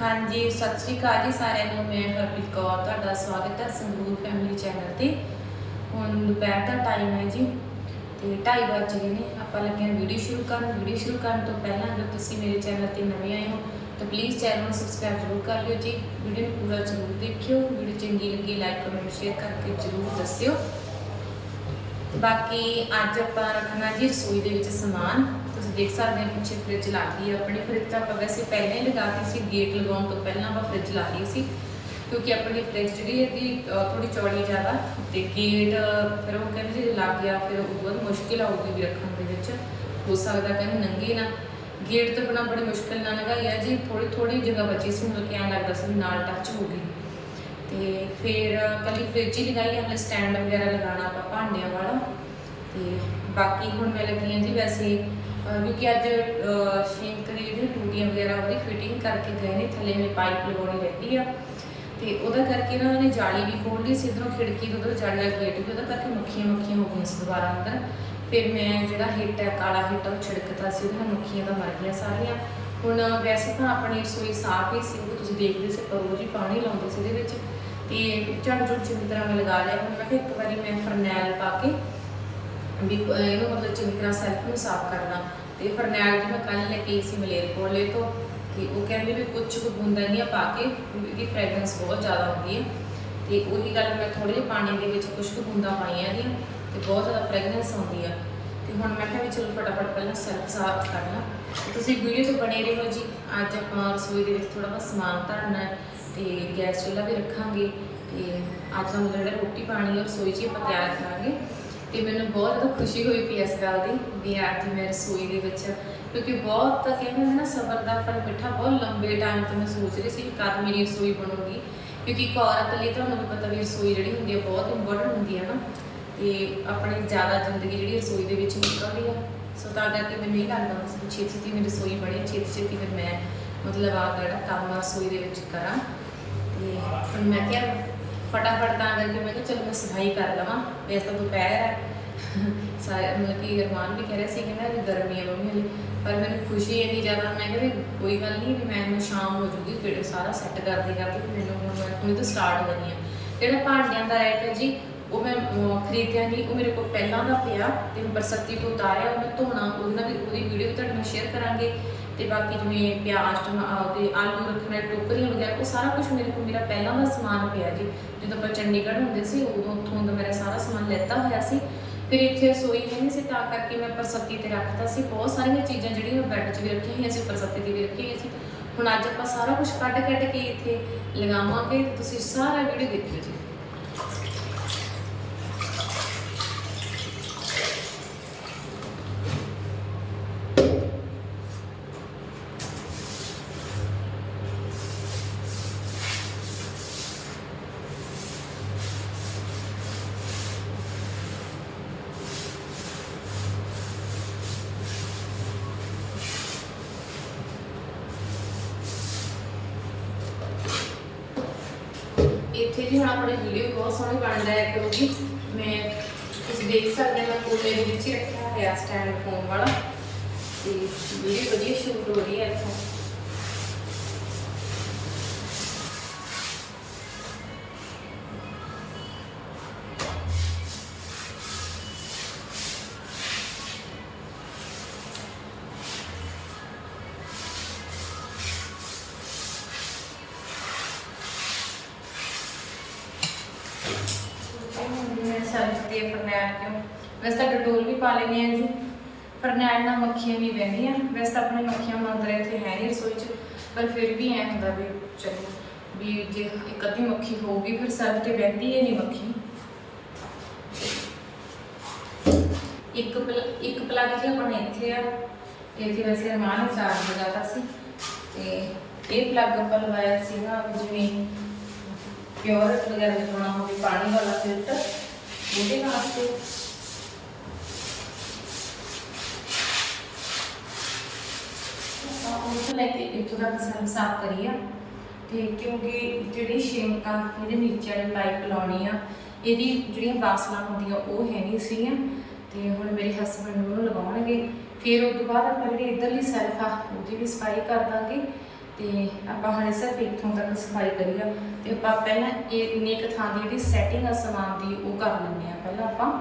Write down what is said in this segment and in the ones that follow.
ਹਾਂਜੀ, ਸਤਿ ਸ਼੍ਰੀ ਅਕਾਲ ਜੀ ਸਾਰਿਆਂ ਨੂੰ। ਮੈਂ ਹਰਪ੍ਰੀਤ ਕੌਰ, ਤੁਹਾਡਾ ਸਵਾਗਤ ਹੈ ਸੰਗਰੂਰ ਫੈਮਿਲੀ ਚੈਨਲ ਤੇ। ਹੁਣ ਦੁਪਹਿਰ ਦਾ ਟਾਈਮ ਹੈ ਜੀ ਤੇ 2:30 ਵੱਜ ਗਏ ਨੇ। ਆਪਾਂ ਲੱਗੇ ਹਾਂ ਵੀਡੀਓ ਸ਼ੁਰੂ ਕਰਨ। ਵੀਡੀਓ ਸ਼ੁਰੂ ਕਰਨ ਤੋਂ ਪਹਿਲਾਂ ਅਗਰ ਤੁਸੀਂ ਮੇਰੇ ਚੈਨਲ ਤੇ ਨਵੇਂ ਆਏ ਹੋ, ਤਾਂ ਪਲੀਜ਼ ਚੈਨਲ ਨੂੰ ਸਬਸਕ੍ਰਾਈਬ ਜ਼ਰੂਰ ਕਰ ਲਿਓ ਜੀ। ਵੀਡੀਓ ਨੂੰ ਪੂਰਾ ਜ਼ਰੂਰ ਦੇਖਿਓ। ਵੀਡੀਓ ਚੰਗੀ ਲੱਗੀ ਲਾਈਕ ਕਮੈਂਟ ਸ਼ੇਅਰ ਕਰਕੇ ਜ਼ਰੂਰ ਦੱਸਿਓ। ਬਾਕੀ ਅੱਜ ਆਪਾਂ ਰੱਖਣਾ ਜੀ ਰਸੋਈ ਦੇ ਵਿੱਚ ਸਮਾਨ। ਤੁਸੀਂ ਦੇਖ ਸਕਦੇ ਹੋ ਪਿੱਛੇ ਫ੍ਰਿਜ ਲੱਗੀ ਹੈ। ਆਪਣੀ ਫ੍ਰਿਜ ਤਾਂ ਆਪਾਂ ਵੈਸੇ ਪਹਿਲਾਂ ਹੀ ਲਗਾਤੀ ਸੀ ਗੇਟ ਲਗਾਉਣ ਤੋਂ ਪਹਿਲਾਂ ਆਪਾਂ ਫ੍ਰਿਜ ਲਾ ਲਈ ਸੀ। ਕਿਉਂਕਿ ਆਪਣੀ ਫ੍ਰਿਜ ਜਿਹੜੀ ਹੈ ਦੀ ਥੋੜੀ ਚੌੜੀ ਜ਼ਿਆਦਾ। ਤੇ ਗੇਟ ਫਿਰ ਉਹ ਕਹਿੰਦੇ ਜੇ ਲੱਗ ਗਿਆ, ਫਿਰ ਉਹ ਬਹੁਤ ਮੁਸ਼ਕਿਲ ਆਊਗੀ ਵੀ ਰੱਖਣ ਦੇ ਵਿੱਚ। ਹੋ ਸਕਦਾ ਕਹਿੰਦੇ ਨੰਗੇ ਨਾ। ਗੇਟ ਤਾਂ ਬਿਨਾਂ ਬੜੀ ਮੁਸ਼ਕਿਲ ਨਾਲ ਲਗਾਈ ਹੈ ਜੀ। ਥੋੜੀ ਥੋੜੀ ਜਗ੍ਹਾ ਬਚੀ ਸੀ, ਮਤਲਬ ਕਿ ਐਂ ਲੱਗਦਾ ਸੀ ਨਾਲ ਟੱਚ ਹੋ ਗਈ। ਤੇ ਫਿਰ ਕੱਲੀ ਫ੍ਰਿਜ ਹੀ ਲਗਾਈ ਹੈ ਹਲੇ ਸਟੈਂਡ ਵਗੈਰਾ ਲਗਾਉਣਾ ਆਪਾਂ ਭਾਂਡਿਆਂ ਵਾਲਾ। ਤੇ ਬਾਕੀ ਹੁਣ ਮੈਂ ਲੱਗੀ ਹਾਂ ਜੀ ਵੈਸੇ ਕਿਉਂਕਿ ਅੱਜ ਸ਼ਿੰਕ ਜਿਹੜੀ ਟੂਟੀਆਂ ਵਗੈਰਾ ਉਹਦੀ ਫਿਟਿੰਗ ਕਰਕੇ ਗਏ ਨੇ, ਥੱਲੇ ਹਲੇ ਪਾਈਪ ਲਗਾਉਣੀ ਰਹਿੰਦੀ ਆ। ਤੇ ਉਹਦਾ ਕਰਕੇ ਨਾ ਉਹਨੇ ਜਾਲੀ ਵੀ ਖੋਲ ਲਈ ਸੀ, ਇਧਰੋਂ ਖਿੜਕੀ ਤੋਂ ਉਧਰ ਜਾਲੀ ਦਾ ਗੇਟ ਵੀ, ਉਹਦਾ ਕਰਕੇ ਮੱਖੀਆਂ ਮੱਖੀਆਂ ਹੋ ਗਈਆਂ ਸੀ ਦੁਬਾਰਾ ਅੰਦਰ। ਫਿਰ ਮੈਂ ਜਿਹੜਾ ਹਿੱਟ ਹੈ, ਕਾਲਾ ਹਿੱਟ, ਉਹ ਛਿੜਕਤਾ ਸੀ, ਉਹਦੇ ਨਾਲ ਮੱਖੀਆਂ ਤਾਂ ਮਰ ਗਈਆਂ ਸਾਰੀਆਂ। ਹੁਣ ਵੈਸੇ ਤਾਂ ਆਪਣੀ ਰਸੋਈ ਸਾਫ਼ ਹੀ ਸੀ, ਉਹ ਤੁਸੀਂ ਦੇਖਦੇ ਸੀ ਪਰ ਰੋਜ਼ ਹੀ ਪਾਣੀ ਲਾਉਂਦੇ ਸੀ ਇਹਦੇ ਵਿੱਚ। ਤੇ ਝੜ ਝੁੜ ਚੰਗੀ ਤਰ੍ਹਾਂ ਮੈਂ ਲਗਾ ਲਿਆ, ਹੁਣ ਮੈਂ ਕਿਹਾ ਇੱਕ ਵਾਰੀ ਮੈਂ ਫਰਨੈਲ ਪਾ ਕੇ ਵੀ ਇਹਨੂੰ ਮਤਲਬ ਚੰਗੀ ਤਰ੍ਹਾਂ ਸੈਲਫ ਨੂੰ ਸਾਫ਼ ਕਰਨਾ। ਤੇ ਫਰਨੈਲ ਜੀ ਮੈਂ ਕੱਲ ਲੈ ਕੇ ਆਈ ਸੀ ਮਲੇਰ ਕੋਲੇ ਤੋਂ, ਤੇ ਉਹ ਕਹਿੰਦੇ ਵੀ ਕੁਝ ਕੁ ਬੂੰਦਾਂ ਦੀਆਂ ਪਾ ਕੇ ਵੀ ਇਹਦੀ ਫ੍ਰੈਗਰੈਂਸ ਬਹੁਤ ਜ਼ਿਆਦਾ ਹੁੰਦੀ ਹੈ। ਤੇ ਉਹੀ ਗੱਲ ਮੈਂ ਥੋੜੇ ਜਿਹੇ ਪਾਣੀ ਦੇ ਵਿੱਚ ਕੁਝ ਕੁ ਬੂੰਦਾਂ ਪਾਈਆਂ ਇਹਦੀਆਂ, ਤੇ ਬਹੁਤ ਜ਼ਿਆਦਾ ਫ੍ਰੈਗਰੈਂਸ ਆਉਂਦੀ ਆ। ਤੇ ਹੁਣ ਮੈਂ ਕਿਹਾ ਵੀ ਚਲੋ ਫਟਾਫਟ ਪਹਿਲਾਂ ਸੈਲਫ ਸਾਫ਼ ਕਰਨਾ ਤੇ ਤੁਸੀਂ ਵੀਡੀਓ ਤੋਂ ਬਣੇ ਰਹੋ ਜੀ। ਅੱਜ ਆਪਾਂ ਰਸੋਈ ਦੇ ਵਿੱਚ ਥੋੜਾ ਬਹੁਤ ਸਮਾਨ ਧਰਨਾ ਹੈ, ਤੇ ਗੈਸ ਚੁੱਲ੍ਹਾ ਵੀ ਰੱਖਾਂਗੇ। ਤੇ ਅੱਜ ਤੁਹਾਨੂੰ ਜਿਹੜਾ ਰੋਟੀ ਪਾਣੀ ਹੈ ਰਸੋਈ 'ਚ ਹੀ ਆਪਾਂ ਤਿਆਰ ਕਰਾਂਗੇ। ਤੇ ਮੈਨੂੰ ਬਹੁਤ ਜ਼ਿਆਦਾ ਖੁਸ਼ੀ ਹੋਈ ਪਈ ਇਸ ਗੱਲ ਦੀ ਵੀ ਅੱਜ ਮੈਂ ਰਸੋਈ ਦੇ ਵਿੱਚ ਕਿਉਂਕਿ ਬਹੁਤ ਤਾਂ ਕਹਿੰਦੇ ਨੇ ਨਾ ਸਬਰ ਦਾ ਫਲ ਮਿੱਠਾ ਬਹੁਤ ਲੰਬੇ ਟਾਈਮ ਤੋਂ ਮੈਂ ਸੋਚ ਰਹੀ ਸੀ ਕਿ ਕਦ ਮੇਰੀ ਰਸੋਈ ਬਣੂਗੀ। ਕਿਉਂਕਿ ਇੱਕ ਔਰਤ ਲਈ ਤੁਹਾਨੂੰ ਪਤਾ ਵੀ ਰਸੋਈ ਜਿਹੜੀ ਹੁੰਦੀ ਹੈ ਬਹੁਤ ਇੰਪੋਰਟੈਂਟ ਹੁੰਦੀ ਹੈ ਨਾ। ਤੇ ਆਪਣੀ ਜ਼ਿਆਦਾ ਜ਼ਿੰਦਗੀ ਜਿਹੜੀ ਰਸੋਈ ਦੇ ਵਿੱਚ ਨਿਕਲਦੀ ਆ। ਸੋ ਤਾਂ ਕਰਕੇ ਮੈਨੂੰ ਇਹ ਲੱਗਦਾ ਕਿ ਛੇਤੀ ਛੇਤੀ ਮੇਰੀ ਰਸੋਈ ਬਣੇ, ਛੇਤੀ ਛੇਤੀ ਫਿਰ ਮੈਂ ਮਤਲਬ ਆ ਜਿਹੜਾ ਕੰਮ ਰਸੋਈ ਦੇ ਵਿੱਚ ਕਰਾਂ। ਤੇ ਹੁਣ ਮੈਂ ਕਿਹਾ ਫਟਾਫਟ ਤਾਂ ਕਰਕੇ ਮੈਂ ਕਿਹਾ ਚਲੋ ਮੈਂ ਸਫ਼ਾਈ ਕਰ ਲਵਾਂ। ਵੈਸੇ ਤਾਂ ਦੁਪਹਿਰ ਹੈ ਸਾਰੇ ਮਤਲਬ ਕਿ ਅਰਮਾਨ ਵੀ ਕਹਿ ਰਿਹਾ ਸੀ ਕਹਿੰਦਾ ਵੀ ਗਰਮੀ ਹੈ ਮੰਮੀ ਹਲੇ, ਪਰ ਮੈਨੂੰ ਖੁਸ਼ੀ ਇੰਨੀ ਜ਼ਿਆਦਾ, ਮੈਂ ਕਿਹਾ ਵੀ ਕੋਈ ਗੱਲ ਨਹੀਂ, ਵੀ ਮੈਨੂੰ ਸ਼ਾਮ ਹੋ ਜੂਗੀ, ਫਿਰ ਸਾਰਾ ਸੈੱਟ ਕਰਦੇ ਕਰਦੇ ਵੀ ਮੈਨੂੰ ਹੁਣ ਮੈਂ ਹੁਣ ਤੋਂ ਸਟਾਰਟ ਹੋ ਜਾਣੀ ਹੈ ਜਿਹੜਾ ਭਾਂਡਿਆਂ ਦਾ ਰੈਕ ਹੈ ਜੀ, ਉਹ ਮੈਂ ਖਰੀਦਿਆ ਨਹੀਂ ਉਹ ਮੇਰੇ ਕੋਲ ਪਹਿਲਾਂ ਦਾ ਪਿਆ, ਤੇ ਮੈਂ ਬਰਸਤੀ ਤੋਂ ਉਤਾਰਿਆ ਉਹ ਮੈਂ ਧੋਣਾ, ਉਹਦੇ ਨਾਲ ਵੀ, ਉਹਦੀ ਵੀਡੀਓ ਵੀ ਤੁਹਾਡੇ ਨਾਲ ਸ਼ੇਅਰ ਕਰਾਂਗੇ, ਤੇ ਬਾਕੀ ਜਿਵੇਂ ਪਿਆਜ਼ ਤੇ ਆਲੂ ਰੱਖਣਾ ਟੋਕਰੀਆਂ ਵਗੈਰਾ, ਉਹ ਸਾਰਾ ਕੁਝ ਮੇਰੇ ਕੋਲ, ਮੇਰਾ ਪਹਿਲਾਂ ਦਾ ਸਮਾਨ ਪਿਆ ਜੀ। ਜਦੋਂ ਆਪਾਂ ਚੰਡੀਗੜ੍ਹ ਹੁੰਦੇ ਸੀ, ਉਦੋਂ ਉੱਥੋਂ ਦਾ ਮੇਰਾ ਸਾਰਾ ਸਮਾਨ ਲੈਤਾ ਹੋਇਆ ਸੀ ਫਿਰ ਇੱਥੇ ਰਸੋਈ ਹੈ ਨਹੀਂ ਸੀ, ਤਾਂ ਕਰਕੇ ਮੈਂ ਪਰਸਤੀ ਤੇ ਰੱਖਤਾ ਸੀ। ਬਹੁਤ ਸਾਰੀਆਂ ਚੀਜ਼ਾਂ ਜਿਹੜੀਆਂ ਮੈਂ ਬੈੱਡ 'ਚ ਵੀ ਰੱਖੀਆਂ ਹੋਈਆਂ ਸੀ, ਪਰਸਤੀ ਤੇ ਵੀ ਰੱਖੀਆਂ ਹੋਈਆਂ ਸੀ। ਹੁਣ ਅੱਜ ਆਪਾਂ ਸਾਰਾ ਕੁਝ ਕੱਢ ਕੱਢ ਕੇ ਇੱਥੇ ਲਗਾਵਾਂਗੇ ਤੇ ਤੁਸੀਂ ਸਾਰਾ ਵੀਡੀਓ ਦੇਖਿਓ ਜੀ। ਇੱਥੇ ਜੀ ਹੁਣ ਆਪਣੀ ਵੀਡੀਓ ਬਹੁਤ ਸੋਹਣੀ ਬਣ ਜਾਇਆ ਕਰੂਗੀ। ਮੈਂ ਤੁਸੀਂ ਦੇਖ ਸਕਦੇ ਹੋ ਮੈਂ ਕੋਲੇ ਦੇ ਵਿੱਚ ਹੀ ਰੱਖਿਆ ਹੋਇਆ ਸਟੈਂਡ ਫੋਨ ਵਾਲਾ। ਤੇ ਵੀਡੀਓ ਵਧੀਆ ਸ਼ੂਟ ਹੋ ਰਹੀ ਹੈ ਇੱਥੋਂ। ਵੈਸੇ ਤਾਂ ਡਟੋਲ ਵੀ ਪਾ ਲੈਂਦੇ ਆ ਜੀ। ਫਰਨੈਲ ਨਾਲ ਮੱਖੀਆਂ ਵੀ ਬਹਿੰਦੀਆਂ। ਵੈਸੇ ਤਾਂ ਆਪਣੇ ਮੱਖੀਆਂ ਹੁਣ ਇੱਥੇ ਹੈ ਨਹੀਂ ਰਸੋਈ 'ਚ। ਪਰ ਫਿਰ ਵੀ ਐ ਹੁੰਦਾ ਵੀ ਚਲੋ, ਵੀ ਜੇ ਇੱਕ ਅੱਧੀ ਮੱਖੀ ਹੋਊਗੀ, ਫਿਰ ਸਰਫ ਤੇ ਬਹਿੰਦੀ ਹੈ ਨਹੀਂ ਮੱਖੀ। ਇੱਕ ਇੱਕ ਪਲੱਗ ਜੀ ਆਪਣਾ ਇੱਥੇ ਆ ਇੱਥੇ ਵੈਸੇ ਰਮਾਨ ਨੇ ਚਾਰਜ ਲਗਾਤਾ ਸੀ। ਤੇ ਇਹ ਪਲੱਗ ਆਪਾਂ ਲਵਾਇਆ ਸੀਗਾ ਵੀ ਜਿਵੇਂ ਪਿਓਰ ਵਗੈਰਾ ਲਗਾਉਣਾ ਹੋਵੇ, ਪਾਣੀ ਵਾਲਾ ਫਿਲਟਰ, ਉਹਦੇ ਵਾਸਤੇ ਆਪਾਂ ਤੋਂ ਲੈ ਕੇ, ਇੱਥੋਂ ਤੱਕ ਸਾਨੂੰ ਸਾਫ਼ ਕਰੀਆ ਤੇ ਕਿਉਂਕਿ ਜਿਹੜੀ ਸ਼ਿੰਕ ਇਹਦੇ ਨੀਚੇ ਵਾਲੀ ਪਾਈਪ ਲਾਉਣੀ ਆ, ਇਹਦੀ ਜਿਹੜੀਆਂ ਬਾਸਲਾਂ ਹੁੰਦੀਆਂ, ਉਹ ਹੈ ਨਹੀਂ ਸੀਗੀਆਂ। ਤੇ ਹੁਣ ਮੇਰੇ ਹਸਬੰਡ ਉਹਨੂੰ ਲਗਾਉਣਗੇ। ਫਿਰ ਉਸ ਤੋਂ ਬਾਅਦ ਆਪਾਂ ਜਿਹੜੀ ਇਧਰਲੀ ਸੈਲਫ ਆ, ਉਹਦੀ ਵੀ ਸਫ਼ਾਈ ਕਰ ਦਾਂਗੇ। ਤੇ ਆਪਾਂ ਹੁਣ ਸਿਰਫ ਇੱਥੋਂ ਤੱਕ ਸਫ਼ਾਈ ਕਰੀ ਆ। ਤੇ ਆਪਾਂ ਪਹਿਲਾਂ ਇਹ ਇੰਨੇ ਥਾਂ ਦੀ ਜਿਹੜੀ ਸੈਟਿੰਗ ਆ, ਸਮਾਨ ਦੀ, ਉਹ ਕਰ ਲੈਂਦੇ ਆ ਪਹਿਲਾਂ ਆਪਾਂ।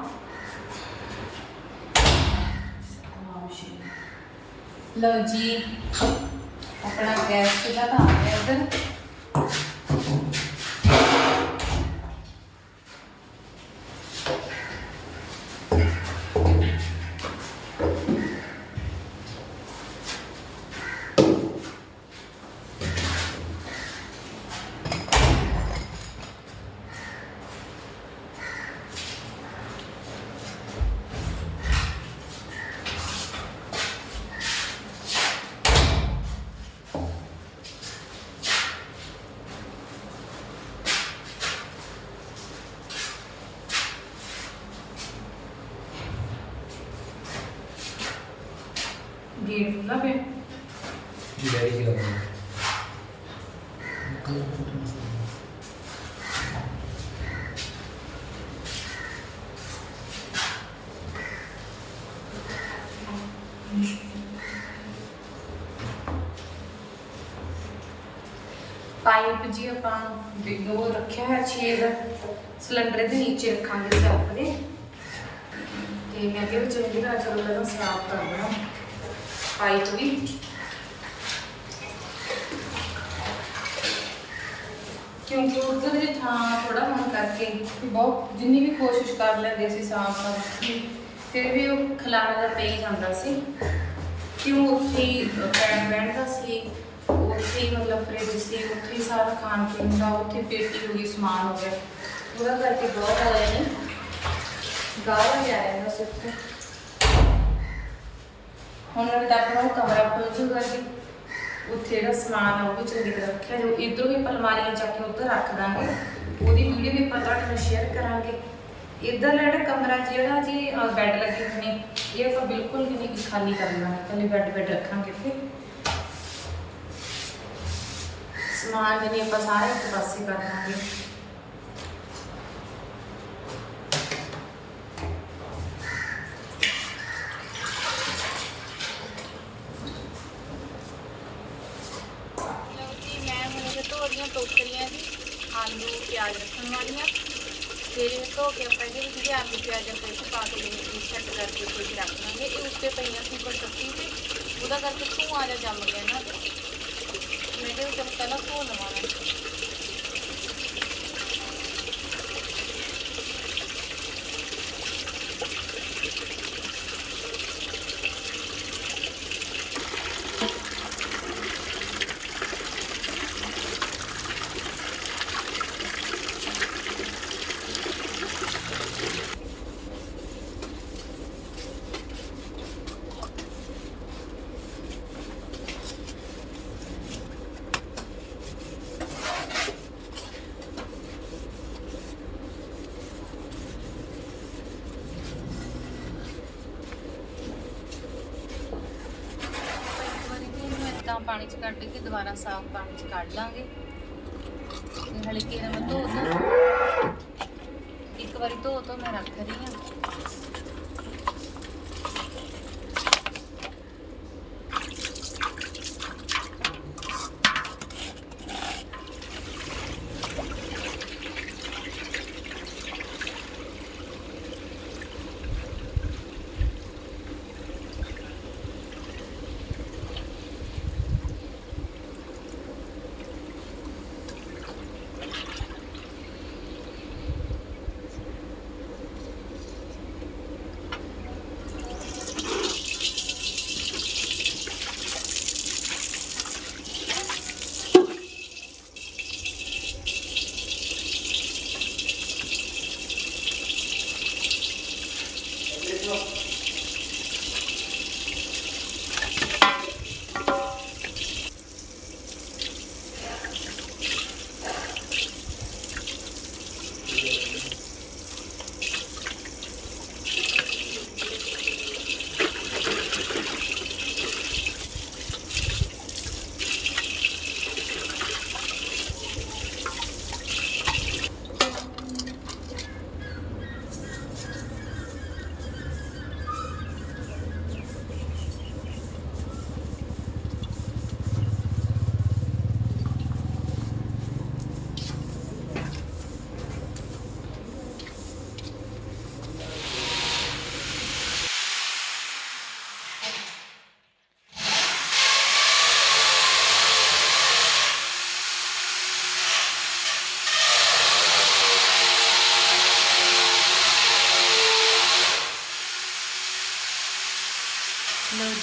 ਲਓ ਜੀ ਆਪਣਾ ਗੈਸ ਕਿਦਾ ਤਾਂ ਆ ਗਿਆ ਇੱਧਰ ਗੇਟ ਖੁੱਲਾ ਪਿਆ ਡੈਡੀ ਕੀ ਪਾਈਪ ਜੀ ਆਪਾਂ ਬਿਗ ਰੱਖਿਆ ਹੈ ਛੇਦ ਸਿਲੰਡਰ ਦੇ ਨੀਚੇ ਰੱਖਾਂਗੇ ਸੈਲਫ ਦੇ। ਤੇ ਮੈਂ ਕਿਹਾ ਚੰਗੀ ਤਰ੍ਹਾਂ ਚਲੋ ਪਹਿਲਾਂ ਸਾਫ਼ ਕਰ ਦੇਣਾ ਪਾਈਪ ਵੀ। ਕਿਉਂਕਿ ਉਧਰ ਦੀ ਥਾਂ ਥੋੜਾ ਹੋਣ ਕਰਕੇ ਬਹੁਤ ਜਿੰਨੀ ਵੀ ਕੋਸ਼ਿਸ਼ ਕਰ ਲੈਂਦੇ ਸੀ ਸਾਫ਼ ਕਰਨ ਫਿਰ ਵੀ ਉਹ ਖਲਾਰਾ ਦਾ ਪਈ ਜਾਂਦਾ ਸੀ। ਕਿਉਂ ਉੱਥੇ ਪੈਣ ਬੈਠਦਾ ਸੀ, ਉੱਥੇ ਮਤਲਬ ਫ੍ਰਿਜ ਸੀ, ਉੱਥੇ ਸਾਰਾ ਖਾਣ ਪੀਣ ਦਾ, ਉੱਥੇ ਪੇਟੀ ਹੋ ਗਈ, ਸਮਾਨ ਹੋ ਗਿਆ। ਉਹਦਾ ਕਰਕੇ ਬਹੁਤ ਆਇਆ ਨਹੀਂ ਗਾਲਾਂ ਵੀ ਆ ਰਿਹਾ ਸੀ ਉੱਥੇ। ਹੁਣ ਉਹ ਤਾਂ ਆਪਣਾ ਉਹ ਕਮਰਾ ਖੁੱਲ ਜੂਗਾ। ਜੀ ਉੱਥੇ ਜਿਹੜਾ ਸਮਾਨ ਆ, ਉਹ ਵੀ ਚੰਗੀ ਤਰ੍ਹਾਂ ਰੱਖਿਆ ਜੋ ਇਧਰੋਂ ਵੀ ਪਲਮਾਰੀਆਂ ਚੱਕ ਕੇ ਉੱਧਰ ਰੱਖ ਦਾਂਗੇ। ਉਹਦੀ ਵੀਡੀਓ ਵੀ ਆਪਾਂ ਤੁਹਾਡੇ ਨਾਲ ਸ਼ੇਅਰ ਕਰਾਂਗੇ। ਇੱਧਰ ਜਿਹੜਾ ਕਮਰਾ ਜਿਹੜਾ ਜੀ ਬੈੱਡ ਲੱਗੇ ਹੋਏ ਨੇ ਇਹ ਆਪਾਂ ਬਿਲਕੁਲ ਵੀ ਨਹੀਂ ਖਾਲੀ ਕਰਨਾ ਹੈ ਪਹਿਲੇ ਬੈੱਡ ਬੈੱਡ ਰੱਖਾਂਗੇ ਇੱਥੇ। ਸਮਾਨ ਜਿਹਨੇ ਆਪਾਂ ਸਾਰੇ ਇੱਕ ਪਾਸੇ ਕਰ ਦਾਂਗੇ ਲਓ ਜੀ ਮੈਂ ਹੁਣ ਇਹ ਧੋ ਰਹੀਆਂ ਟੋਕਰੀਆਂ ਜੀ ਆਲੂ ਪਿਆਜ਼ ਰੱਖਣ ਵਾਲੀਆਂ ਫਿਰ ਇਹ ਧੋ ਕੇ ਆਪਾਂ ਇਹਦੇ ਵਿੱਚ ਜੇ ਆਲੂ ਪਿਆਜ਼ ਆਪਾਂ ਇੱਥੇ ਪਾ ਕੇ ਸੈੱਟ ਕਰਕੇ ਕੋਈ ਰੱਖ ਲਾਂਗੇ। ਇਹ ਉੱਤੇ ਪਈਆਂ ਸੀ ਪਰ ਸੱਤੀ ਤੇ ਉਹਦਾ ਕਰਕੇ ਧੂੰਆਂ ਜਿਹਾ ਜੰਮ ਗਿਆ ਨਾ। ਤੇ ਮੈਂ ਇਹਦੇ ਵਿੱਚ ਪਹਿਲਾਂ ਧੋ ਲਵਾਂਗਾ ਆਪਾਂ ਇੱਕ ਵਾਰੀ ਵੀ ਇਹਨੂੰ ਏਦਾਂ ਪਾਣੀ 'ਚ ਕੱਢ ਕੇ ਦੁਬਾਰਾ ਸਾਫ਼ ਪਾਣੀ 'ਚ ਕੱਢ ਲਾਂਗੇ। ਤੇ ਹਲਕੇ ਨਾਲ ਮੈਂ ਧੋ ਤਾ। ਇੱਕ ਵਾਰੀ ਧੋ ਧੋ ਮੈਂ ਰੱਖ ਰਹੀ ਹਾਂ।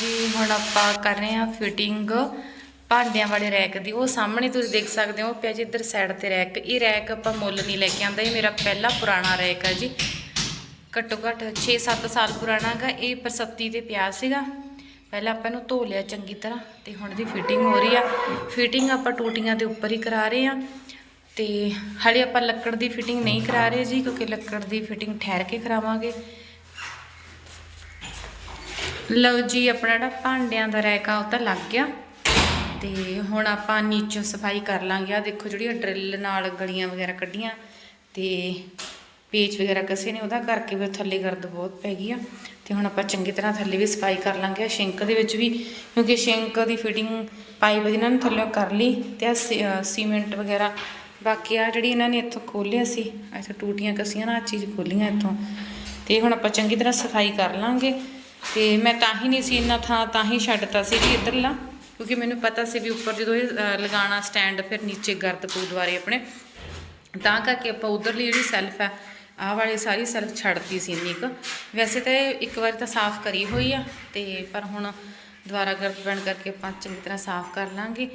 ਜੀ, ਹੁਣ ਆਪਾਂ ਕਰ ਰਹੇ ਹਾਂ ਫਿਟਿੰਗ ਭਾਂਡਿਆਂ ਵਾਲੇ ਰੈਕ ਦੀ। ਉਹ ਸਾਹਮਣੇ ਤੁਸੀਂ ਦੇਖ ਸਕਦੇ ਹੋ ਪਿਆ ਜੀ ਇੱਧਰ ਸਾਈਡ ਤੇ ਰੈਕ। ਇਹ ਰੈਕ ਆਪਾਂ ਮੁੱਲ ਨਹੀਂ ਲੈ ਕੇ ਆਂਦਾ, ਇਹ ਮੇਰਾ ਪਹਿਲਾ ਪੁਰਾਣਾ ਰੈਕ ਹੈ ਜੀ। ਘੱਟੋ ਘੱਟ 6-7 ਸਾਲ ਪੁਰਾਣਾ ਹੈਗਾ। ਇਹ ਪਰਸੱਤੀ ਤੇ ਪਿਆ ਸੀਗਾ। ਪਹਿਲਾਂ ਆਪਾਂ ਇਹਨੂੰ ਧੋ ਲਿਆ ਚੰਗੀ ਤਰ੍ਹਾਂ ਤੇ ਹੁਣ ਦੀ ਫਿਟਿੰਗ ਹੋ ਰਹੀ ਆ। ਫਿਟਿੰਗ ਆਪਾਂ ਟੂਟੀਆਂ ਦੇ ਉੱਪਰ ਹੀ ਕਰਾ ਰਹੇ ਆ ਤੇ ਹਲੇ ਆਪਾਂ ਲੱਕੜ ਦੀ ਫਿਟਿੰਗ ਨਹੀਂ ਕਰਾ ਰਹੇ ਜੀ, ਕਿਉਂਕਿ ਲੱਕੜ ਦੀ ਫਿਟਿੰਗ ਠਹਿਰ ਕੇ ਕਰਾਵਾਂਗੇ। ਲਓ ਜੀ, ਆਪਣਾ ਜਿਹੜਾ ਭਾਂਡਿਆਂ ਦਾ ਰੈਕ ਉਹ ਤਾਂ ਲੱਗ ਗਿਆ। ਤੇ ਹੁਣ ਆਪਾਂ ਨੀਚੋਂ ਸਫ਼ਾਈ ਕਰ ਲਾਂਗੇ। ਆ ਦੇਖੋ ਜਿਹੜੀਆਂ ਡਰਿਲ ਨਾਲ ਗਲੀਆਂ ਵਗੈਰਾ ਕੱਢੀਆਂ। ਤੇ ਪੇਚ ਵਗੈਰਾ ਕਸੇ ਨੇ, ਉਹਦਾ ਕਰਕੇ ਵੀ ਥੱਲੇ ਗਰਦ ਬਹੁਤ ਪੈ ਗਈ ਆ। ਤੇ ਹੁਣ ਆਪਾਂ ਚੰਗੀ ਤਰ੍ਹਾਂ ਥੱਲੇ ਵੀ ਸਫ਼ਾਈ ਕਰ ਲਾਂਗੇ। ਸ਼ਿੰਕ ਦੇ ਵਿੱਚ ਵੀ, ਕਿਉਂਕਿ ਸ਼ਿੰਕ ਦੀ ਫਿਟਿੰਗ ਪਾਈਪ ਇਹਨਾਂ ਨੇ ਥੱਲੇ ਕਰ ਲਈ। ਤੇ ਆ ਸੀਮੈਂਟ ਵਗੈਰਾ, ਬਾਕੀ ਆ ਜਿਹੜੀ ਇਹਨਾਂ ਨੇ ਇੱਥੋਂ ਖੋਲਿਆ ਸੀ, ਇੱਥੋਂ ਟੂਟੀਆਂ ਕਸੀਆਂ ਨਾ ਆਹ ਚੀਜ਼ ਖੋਲੀਆਂ ਇੱਥੋਂ। ਤੇ ਹੁਣ ਆਪਾਂ ਚੰਗੀ ਤਰ੍ਹਾਂ ਸਫ਼ਾਈ ਕਰ ਲਾਂਗੇ। ਤੇ ਮੈਂ ਤਾਂ ਹੀ ਨਹੀਂ ਸੀ ਇੰਨਾ ਥਾਂ, ਤਾਂ ਹੀ ਛੱਡਤਾ ਸੀ ਜੀ ਇੱਧਰਲਾ ਕਿਉਂਕਿ ਮੈਨੂੰ ਪਤਾ ਸੀ ਵੀ ਉੱਪਰ ਜਦੋਂ ਇਹ ਲਗਾਉਣਾ ਸਟੈਂਡ ਫਿਰ ਨੀਚੇ ਗਰਦ ਪੂ ਦੁਆਰੇ ਆਪਣੇ। ਤਾਂ ਕਰਕੇ ਆਪਾਂ ਉਧਰਲੀ ਜਿਹੜੀ ਸੈਲਫ ਹੈ ਆਹ ਵਾਲੀ ਸਾਰੀ ਸੈਲਫ ਛੱਡਤੀ ਸੀ ਇੰਨੀ ਕੁ। ਵੈਸੇ ਤਾਂ ਇਹ ਇੱਕ ਵਾਰੀ ਤਾਂ ਸਾਫ਼ ਕਰੀ ਹੋਈ ਆ, ਤੇ ਪਰ ਹੁਣ ਦੁਬਾਰਾ ਗਰਦ ਪੈਣ ਕਰਕੇ ਆਪਾਂ ਚੰਗੀ ਤਰ੍ਹਾਂ ਸਾਫ਼ ਕਰ ਲਾਂਗੇ,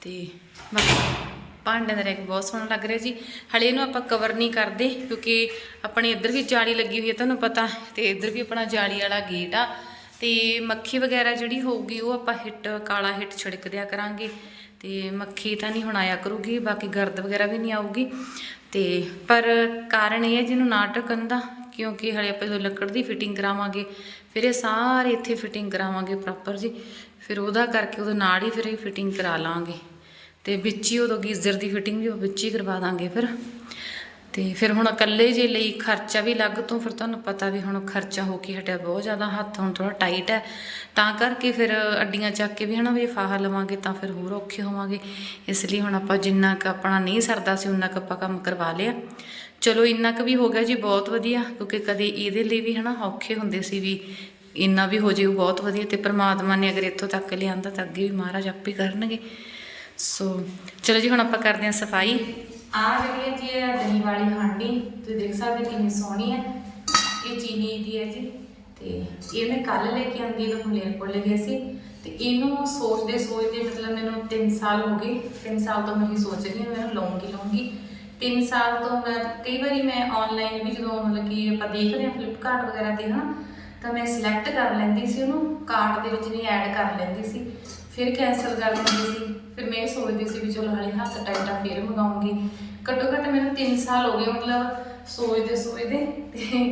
ਤੇ ਬਾਕੀ ਭਾਂਡਿਆਂ ਦਾ ਰੈਕ ਬਹੁਤ ਸੋਹਣਾ ਲੱਗ ਰਿਹਾ ਜੀ। ਹਲੇ ਇਹਨੂੰ ਆਪਾਂ ਕਵਰ ਨਹੀਂ ਕਰਦੇ ਕਿਉਂਕਿ ਆਪਣੇ ਇੱਧਰ ਵੀ ਜਾਲੀ ਲੱਗੀ ਹੋਈ ਹੈ ਤੁਹਾਨੂੰ ਪਤਾ ਤੇ ਇੱਧਰ ਵੀ ਆਪਣਾ ਜਾਲੀ ਵਾਲਾ ਗੇਟ ਆ। ਤੇ ਮੱਖੀ ਵਗੈਰਾ ਜਿਹੜੀ ਹੋਊਗੀ ਉਹ ਆਪਾਂ ਹਿੱਟ, ਕਾਲਾ ਹਿੱਟ ਛਿੜਕ ਦਿਆ ਕਰਾਂਗੇ। ਤੇ ਮੱਖੀ ਤਾਂ ਨਹੀਂ ਹੁਣ ਆਇਆ ਕਰੂਗੀ, ਬਾਕੀ ਗਰਦ ਵਗੈਰਾ ਵੀ ਨਹੀਂ ਆਊਗੀ। ਤੇ ਪਰ ਕਾਰਨ ਇਹ ਹੈ ਜਿਹਨੂੰ ਨਾ ਢੱਕਣ ਦਾ, ਕਿਉਂਕਿ ਹਲੇ ਆਪਾਂ ਜਦੋਂ ਲੱਕੜ ਦੀ ਫਿਟਿੰਗ ਕਰਾਵਾਂਗੇ, ਫਿਰ ਇਹ ਸਾਰੇ ਇੱਥੇ ਫਿਟਿੰਗ ਕਰਾਵਾਂਗੇ ਪ੍ਰੋਪਰ ਜੀ। ਫਿਰ ਉਹਦਾ ਕਰਕੇ ਉਹਦੇ ਨਾਲ ਹੀ ਫਿਰ ਇਹ ਫਿਟਿੰਗ ਕਰਾ ਲਾਂਗੇ। ਤੇ ਵਿੱਚ ਹੀ ਉਦੋਂ ਗੀਜ਼ਰ ਦੀ ਫਿਟਿੰਗ ਵੀ ਉਹ ਵਿੱਚ ਹੀ ਕਰਵਾ ਦਾਂਗੇ ਫਿਰ। ਤੇ ਫਿਰ ਹੁਣ ਇਕੱਲੇ ਜੇ ਲਈ ਖਰਚਾ ਵੀ ਲੱਗ ਤੋਂ, ਫਿਰ ਤੁਹਾਨੂੰ ਪਤਾ ਵੀ ਹੁਣ ਖਰਚਾ ਹੋ ਕੇ ਹਟਿਆ, ਬਹੁਤ ਜ਼ਿਆਦਾ ਹੱਥ ਹੁਣ ਥੋੜਾ ਟਾਈਟ ਹੈ। ਤਾਂ ਕਰਕੇ ਫਿਰ ਅੱਡੀਆਂ ਚੱਕ ਕੇ ਵੀ ਹਨਾ ਵੀ ਫਾਹਾ ਲਵਾਂਗੇ ਤਾਂ ਫਿਰ ਹੋਰ ਔਖੇ ਹੋਵਾਂਗੇ। ਇਸ ਲਈ ਹੁਣ ਆਪਾਂ ਜਿੰਨਾ ਕੁ ਆਪਣਾ ਨਹੀਂ ਸਰਦਾ ਸੀ, ਉਨਾ ਕੁ ਆਪਾਂ ਕੰਮ ਕਰਵਾ ਲਿਆ। ਚਲੋ ਇੰਨਾ ਕੁ ਵੀ ਹੋ ਗਿਆ ਜੀ, ਬਹੁਤ ਵਧੀਆ, ਕਿਉਂਕਿ ਕਦੇ ਇਹਦੇ ਲਈ ਵੀ ਹਨਾ ਔਖੇ ਹੁੰਦੇ ਸੀ ਵੀ ਇੰਨਾ ਵੀ ਹੋ ਜੇ ਬਹੁਤ ਵਧੀਆ। ਤੇ ਪ੍ਰਮਾਤਮਾ ਨੇ ਅਗਰ ਇੱਥੋਂ ਤੱਕ ਲਿਆਂਦਾ ਤਾਂ ਅੱਗੇ ਵੀ ਮਹਾਰਾਜ ਆਪੇ ਕਰਨਗੇ। ਸੋ ਚਲੋ ਜੀ, ਹੁਣ ਆਪਾਂ ਕਰਦੇ ਹਾਂ ਸਫ਼ਾਈ। ਆ ਜਿਹੜੀ ਹੈ ਜੀ, ਇਹ ਦਹੀਂ ਵਾਲੀ ਹਾਂਡੀ, ਤੁਸੀਂ ਦੇਖ ਸਕਦੇ ਕਿੰਨੀ ਸੋਹਣੀ ਹੈ। ਇਹ ਚੀਨੀ ਦੀ ਹੈ ਜੀ, ਤੇ ਇਹ ਮੈਂ ਕੱਲ ਲੈ ਕੇ ਆਂਦੀ ਤਾਂ ਮਲੇਰਕੋਟ ਲੈ ਗਏ ਸੀ। ਤੇ ਇਹਨੂੰ ਸੋਚਦੇ ਸੋਚਦੇ, ਮਤਲਬ ਮੈਨੂੰ 3 ਸਾਲ ਹੋ ਗਏ। 3 ਸਾਲ ਤੋਂ ਮੈਂ ਇਹ ਸੋਚ ਰਹੀ ਹਾਂ, ਮੈਂ ਲਵਾਂਗੀ ਲਵਾਂਗੀ 3 ਸਾਲ ਤੋਂ ਮੈਂ, ਕਈ ਵਾਰੀ ਮੈਂ ਆਨਲਾਈਨ ਵੀ ਜਦੋਂ ਮਤਲਬ ਕਿ ਆਪਾਂ ਦੇਖਦੇ ਹਾਂ ਫਲਿੱਪਕਾਰਟ ਵਗੈਰਾ ਤੇ ਹਨਾ, ਤਾਂ ਮੈਂ ਸਿਲੈਕਟ ਕਰ ਲੈਂਦੀ ਸੀ ਉਹਨੂੰ ਕਾਰਟ ਦੇ ਵਿੱਚ ਨਹੀਂ ਐਡ ਕਰ ਲੈਂਦੀ ਸੀ। ਫਿਰ ਕੈਂਸਲ ਕਰ ਦਿੰਦੀ ਸੀ। ਫਿਰ ਮੈਂ ਇਹ ਸੋਚਦੀ ਸੀ ਵੀ ਚਲੋ ਹਾਲੇ ਹੱਥ ਟਾਈਟਾ ਫਿਰ ਮੰਗਾਉਂਗੀ। ਘੱਟੋ ਘੱਟ ਮੈਨੂੰ 3 ਸਾਲ ਹੋ ਗਏ, ਮਤਲਬ ਸੋਚਦੇ ਸੋਚਦੇ ਤੇ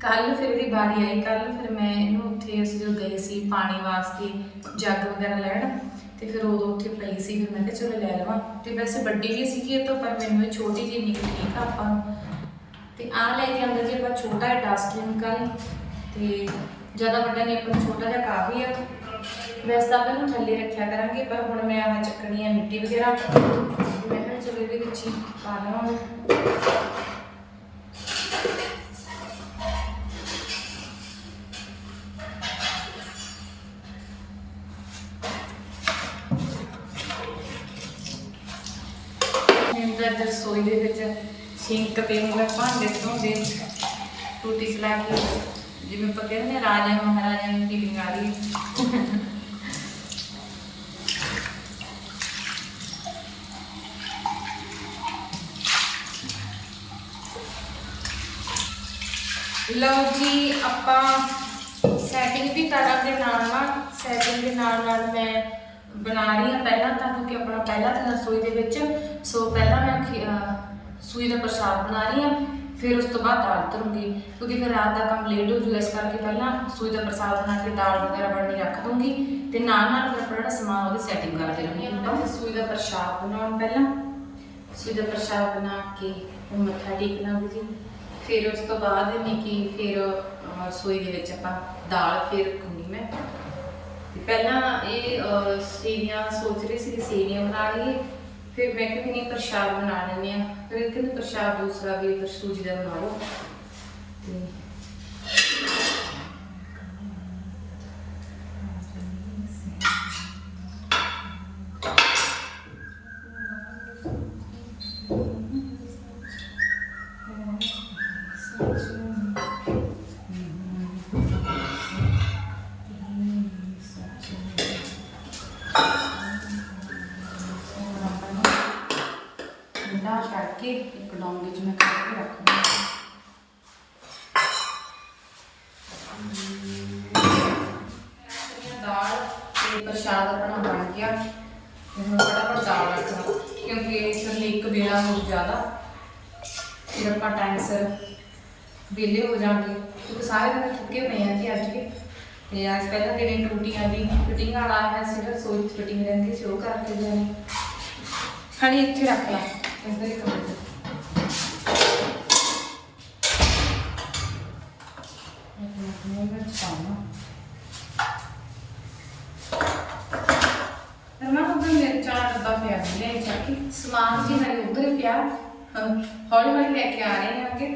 ਕੱਲ ਫਿਰ ਇਹਦੀ ਵਾਰੀ ਆਈ। ਕੱਲ ਫਿਰ ਮੈਂ ਇਹਨੂੰ ਉੱਥੇ ਅਸੀਂ ਜਦੋਂ ਗਏ ਸੀ ਪਾਣੀ ਵਾਸਤੇ ਜੱਗ ਵਗੈਰਾ ਲੈਣ, ਤੇ ਫਿਰ ਉਦੋਂ ਉੱਥੇ ਪਈ ਸੀ। ਫਿਰ ਮੈਂ ਕਿਹਾ ਚਲੋ ਲੈ ਲਵਾਂ। ਤੇ ਵੈਸੇ ਵੱਡੀ ਵੀ ਸੀਗੀ ਇਹ ਤੋਂ, ਪਰ ਮੈਨੂੰ ਇਹ ਛੋਟੀ ਜਿਹੀ ਨਿਕਲੀ ਠੀਕ ਆ ਆਪਾਂ ਨੂੰ ਤੇ ਆ ਲੈ ਕੇ ਆਂਦਾ ਜੀ ਆਪਾਂ ਛੋਟਾ ਜਿਹਾ ਡਸਟਬਿਨ ਕੱਲ ਤੇ ਜ਼ਿਆਦਾ ਵੱਡਾ ਨਹੀਂ ਆਪਾਂ ਛੋਟਾ ਜਿਹਾ ਕਾਫੀ ਆ। ਵੈਸੇ ਤਾਂ ਆਪਾਂ ਇਹਨੂੰ ਥੱਲੇ ਰੱਖਿਆ ਕਰਾਂਗੇ, ਪਰ ਹੁਣ ਮੈਂ ਆਹ ਚੱਕਣੀ ਆ ਮਿੱਟੀ ਵਗੈਰਾ। ਮੈਂ ਕਿਹਾ ਚਲੋ ਇਹਦੇ ਵਿੱਚ ਹੀ ਪਾ ਲਵਾਂ ਮੈਂ ਰਸੋਈ ਦੇ ਵਿੱਚ ਸਿੰਕ ਤੇ ਮੈਂ ਭਾਂਡੇ ਧੋਂਦੇ ਟੂਟੀ ਚਲਾ ਕੇ, ਜਿਵੇਂ ਆਪਾਂ ਕਹਿੰਦੇ ਨੇ ਰਾਜਾ ਮਹਾਰਾਜਾ ਦੀ ਫੀਲਿੰਗ ਆ ਰਹੀ ਲਓ ਜੀ, ਆਪਾਂ ਸੈਟਿੰਗ ਵੀ ਕਰਾਂਗੇ ਨਾਲ ਨਾਲ। ਸੈਟਿੰਗ ਦੇ ਨਾਲ ਨਾਲ ਮੈਂ ਬਣਾ ਰਹੀ ਹਾਂ ਪਹਿਲਾਂ ਤਾਂ, ਕਿਉਂਕਿ ਆਪਣਾ ਪਹਿਲਾ ਤਾਂ ਰਸੋਈ ਦੇ ਵਿੱਚ। ਸੋ ਪਹਿਲਾਂ ਮੈਂ ਖੀ- ਸੂਈ ਦਾ ਪ੍ਰਸ਼ਾਦ ਬਣਾ ਰਹੀ ਹਾਂ, ਫਿਰ ਉਸ ਤੋਂ ਬਾਅਦ ਦਾਲ ਧਰੂੰਗੀ। ਕਿਉਂਕਿ ਫਿਰ ਰਾਤ ਦਾ ਕੰਮ ਲੇਟ ਹੋ ਜੂਗਾ, ਇਸ ਕਰਕੇ ਪਹਿਲਾਂ ਸੂਈ ਦਾ ਪ੍ਰਸ਼ਾਦ ਬਣਾ ਕੇ ਦਾਲ ਵਗੈਰਾ ਬਣਨੀ ਰੱਖ ਦੂੰਗੀ। ਤੇ ਨਾਲ ਨਾਲ ਫਿਰ ਆਪਣਾ ਜਿਹੜਾ ਸਮਾਨ, ਉਹਦੀ ਸੈਟਿੰਗ ਕਰਦੇ ਰਹਾਂਗੇ ਆਪਾਂ ਸੂਈ ਦਾ ਪ੍ਰਸ਼ਾਦ ਬਣਾਉਣ ਪਹਿਲਾਂ। ਸੂਈ ਦਾ ਪ੍ਰਸ਼ਾਦ ਬਣਾ ਕੇ, ਉਹ ਮੱਥਾ ਟੇਕਣਾ ਵੀ ਜੀ। ਫਿਰ ਉਸ ਤੋਂ ਬਾਅਦ ਨਿੱਕੀ ਫਿਰ ਅਹ, ਰਸੋਈ ਦੇ ਵਿੱਚ ਆਪਾਂ ਦਾਲ ਫਿਰ ਰੱਖੂੰਗੀ ਮੈਂ। ਤੇ ਪਹਿਲਾਂ ਇਹ ਅਹ, ਸੇਵੀਆਂ ਸੋਚ ਰਹੇ ਸੀ ਕਿ ਸੇਵੀਆਂ ਬਣਾ ਲਈਏ। ਫਿਰ ਮੈਂ ਕਿਹਾ ਵੀ ਨਹੀਂ ਪ੍ਰਸ਼ਾਦ ਬਣਾ ਲੈਂਦੇ ਆ ਫਿਰ ਇਹ ਕਹਿੰਦੇ ਪ੍ਰਸ਼ਾਦ ਦੂਸਰਾ ਵੀ ਫਿਰ ਸੂਜੀ ਦਾ ਬਣਾ ਲਓ। ਤੇ course. ਤੇ ਅੱਜ ਪਹਿਲਾਂ ਦਿਨ ਟੂਟੀਆਂ ਦੀ ਫਿਟਿੰਗ ਵਾਲਾ ਆਇਆ ਸੀ ਰਸੋਈ ਫਿਟਿੰਗ ਰਹਿੰਦੀ ਸੀ ਉਹ ਕਰਕੇ ਜਾਣੀ। ਹਣੀ ਇੱਥੇ ਰੱਖ ਲਾ ਇੱਧਰ ਹੀ ਕਰ ਚਾਰ ਪਿਆ ਸਮਾਨ ਜੀ ਹਲੇ ਉਧਰ ਪਿਆ। ਹੌਲੀ ਹੌਲੀ ਲੈ ਕੇ ਆ ਰਹੇ ਹਾਂ ਅੱਗੇ।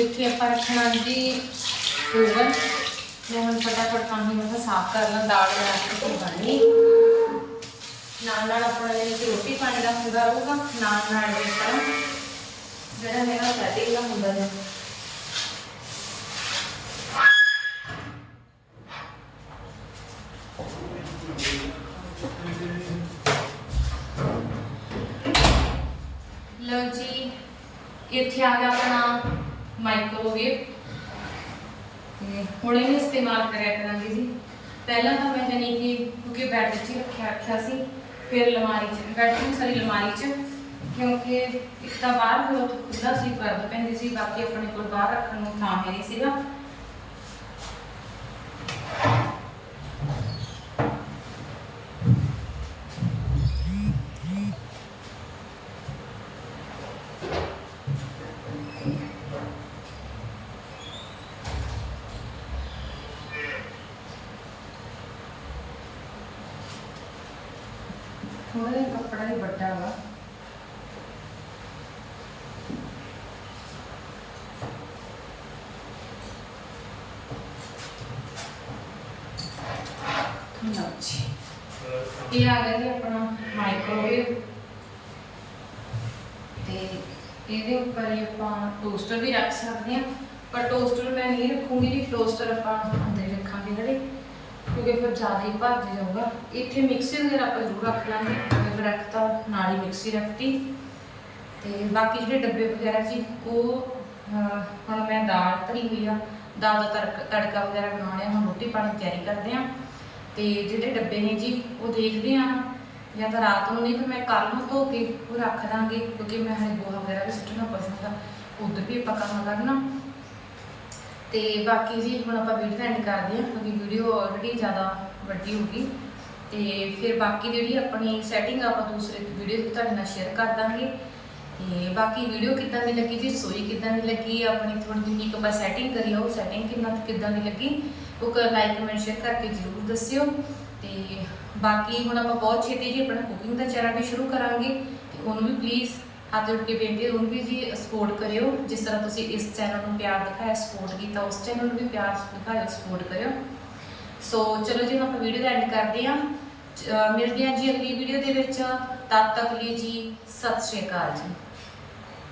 ਇੱਥੇ ਆਪਾਂ ਰੱਖਣਾ ਜੀ ਓਵਨ ਮੈਂ ਹੁਣ ਫਟਾਫਟ ਪਾਣੀ ਮੈਂ ਸਾਫ਼ ਕਰ ਲਾਂ, ਦਾਲ ਬਣਾ ਕੇ ਫਿਰ ਬਣਨੀ ਨਾਲ ਨਾਲ ਆਪਣਾ ਇਹ ਰੋਟੀ ਪਾਣੀ ਦਾ ਹੁੰਦਾ ਰਹੂਗਾ, ਨਾਲ ਨਾਲ ਇਹ ਆਪਣਾ ਜਿਹੜਾ ਮੇਰਾ ਸੈਟਿੰਗ ਦਾ ਹੁੰਦਾ ਹੈ ਲਓ ਜੀ, ਇੱਥੇ ਆ ਗਿਆ ਆਪਣਾ ਮਾਈਕ੍ਰੋਵੇਵ ਤੇ ਹੁਣ ਇਹਨੂੰ ਇਸਤੇਮਾਲ ਕਰਿਆ ਕਰਾਂਗੇ ਜੀ। ਪਹਿਲਾਂ ਤਾਂ ਮੈਂ ਜਾਨੀ ਕਿ ਕਿਉਂਕਿ ਬੈੱਡ 'ਚ ਹੀ ਰੱਖਿਆ ਰੱਖਿਆ ਸੀ, ਫਿਰ ਅਲਮਾਰੀ 'ਚ ਬੈੱਡ ਸਾਰੀ ਅਲਮਾਰੀ 'ਚ, ਕਿਉਂਕਿ ਇੱਕ ਤਾਂ ਬਾਹਰ ਬਹੁਤ ਖੁੱਲਾ ਸੀ ਪਰਦ ਪੈਂਦੀ ਸੀ, ਬਾਕੀ ਆਪਣੇ ਕੋਲ ਬਾਹਰ ਰੱਖਣ ਨੂੰ ਥਾਂ ਹੈ ਨਹੀਂ ਸੀਗਾ ਥੋੜਾ ਜਿਹਾ ਵੱਡਾ ਵਾ। ਲਓ ਜੀ। ਇਹ ਆ ਗਿਆ ਜੀ ਆਪਣਾ ਮਾਈਕ੍ਰੋਵੇਵ ਤੇ ਇਹਦੇ ਉੱਪਰ ਹੀ ਆਪਾਂ ਟੋਸਟਰ ਵੀ ਰੱਖ ਸਕਦੇ ਹਾਂ। ਪਰ ਟੋਸਟਰ ਮੈਂ ਨਹੀਂ ਰੱਖੂੰਗੀ ਜੀ ਟੋਸਟਰ ਆਪਾਂ ਅੰਦਰ ਰੱਖਾਂਗੇ ਜਿਹੜੇ ਕਿਉਂਕਿ ਫਿਰ ਜ਼ਿਆਦਾ ਹੀ ਭਰ ਜਾਊਗਾ। ਇੱਥੇ ਮਿਕਸੀ ਵਗੈਰਾ ਆਪਾਂ ਜ਼ਰੂਰ ਰੱਖ ਲਾਂਗੇ। ਅਗਰ ਰੱਖਤਾ, ਨਾਲ ਹੀ ਮਿਕਸੀ ਰੱਖਤੀ। ਤੇ ਬਾਕੀ ਜਿਹੜੇ ਡੱਬੇ ਵਗੈਰਾ ਜੀ ਉਹ ਹੁਣ ਮੈਂ ਦਾਲ ਧਰੀ ਹੋਈ ਆ। ਦਾਲ ਦਾ ਤੜਕ- ਤੜਕਾ ਵਗੈਰਾ ਬਣਾਉਣੇ ਆ ਹੁਣ ਰੋਟੀ ਪਾਣੀ ਦੀ ਤਿਆਰੀ ਕਰਦੇ ਆ ਤੇ ਜਿਹੜੇ ਡੱਬੇ ਨੇ ਜੀ, ਉਹ ਦੇਖਦੇ ਆ ਜਾਂ ਤਾਂ ਰਾਤ ਨੂੰ ਨਹੀਂ, ਫਿਰ ਮੈਂ ਕੱਲ ਨੂੰ ਧੋ ਕੇ ਉਹ ਰੱਖ ਦਾਂਗੇ। ਕਿਉਂਕਿ ਮੈਂ ਹਲੇ ਗੋਹਾ ਵਗੈਰਾ ਵੀ ਸੁੱਟਣਾ ਪਸੰਦ ਦਾ ਉਧਰ ਵੀ ਆਪਾਂ ਕੰਮ ਕਰਨਾ। ਤੇ ਬਾਕੀ ਜੀ ਹੁਣ ਆਪਾਂ ਵੀਡੀਓ ਐਂਡ ਕਰਦੇ ਹਾਂ, ਕਿਉਂਕਿ ਵੀਡੀਓ ਆਲਰੇਡੀ ਜ਼ਿਆਦਾ ਵੱਡੀ ਹੋ ਗਈ। ਤੇ ਫਿਰ ਬਾਕੀ ਜਿਹੜੀ ਆਪਣੀ ਸੈਟਿੰਗ ਆਪਾਂ ਦੂਸਰੇ ਵੀਡੀਓ ਵਿੱਚ ਤੁਹਾਡੇ ਨਾਲ ਸ਼ੇਅਰ ਕਰ ਦਾਂਗੇ। ਤੇ ਬਾਕੀ ਵੀਡੀਓ ਕਿੱਦਾਂ ਦੀ ਲੱਗੀ ਜੀ, ਰਸੋਈ ਕਿੱਦਾਂ ਦੀ ਲੱਗੀ, ਆਪਣੀ ਥੋੜੀ ਜਿਹੀ ਇੱਕ ਆਪਾਂ ਸੈਟਿੰਗ ਕਰੀ ਆ, ਉਹ ਸੈਟਿੰਗ ਕਿੰਨਾ ਕਿੱਦਾਂ ਦੀ ਲੱਗੀ, ਉਹ ਲਾਈਕ ਕਮੈਂਟ ਸ਼ੇਅਰ ਕਰਕੇ ਜਰੂਰ ਦੱਸਿਓ। ਤੇ ਬਾਕੀ ਹੁਣ ਆਪਾਂ ਬਹੁਤ ਛੇਤੀ ਜੀ ਆਪਣਾ ਕੁਕਿੰਗ ਦਾ ਚੈਨਲ ਵੀ ਸ਼ੁਰੂ ਕਰਾਂਗੇ। ਤੇ ਉਹਨੂੰ ਵੀ ਪਲੀਜ਼ ਹੱਥ ਜੋੜ ਕੇ ਬੇਨਤੀ ਹੈ ਉਹਨੂੰ ਵੀ ਜੀ ਸਪੋਰਟ ਕਰਿਓ। ਜਿਸ ਤਰ੍ਹਾਂ ਤੁਸੀਂ ਇਸ ਚੈਨਲ ਨੂੰ ਪਿਆਰ ਦਿਖਾਇਆ ਸਪੋਰਟ ਕੀਤਾ, ਉਸ ਚੈਨਲ ਨੂੰ ਵੀ ਪਿਆਰ ਦਿਖਾਇਓ ਸਪੋਰਟ ਕਰਿਓ। ਸੋ ਚਲੋ ਜੀ, ਹੁਣ ਆਪਾਂ ਵੀਡੀਓ ਦਾ ਐਂਡ ਕਰਦੇ ਹਾਂ। ਚ- ਮਿਲਦੇ ਹਾਂ ਜੀ ਅਗਲੀ ਵੀਡੀਓ ਦੇ ਵਿੱਚ। ਤਦ ਤੱਕ ਲਈ ਜੀ, ਸਤਿ ਸ਼੍ਰੀ ਅਕਾਲ ਜੀ।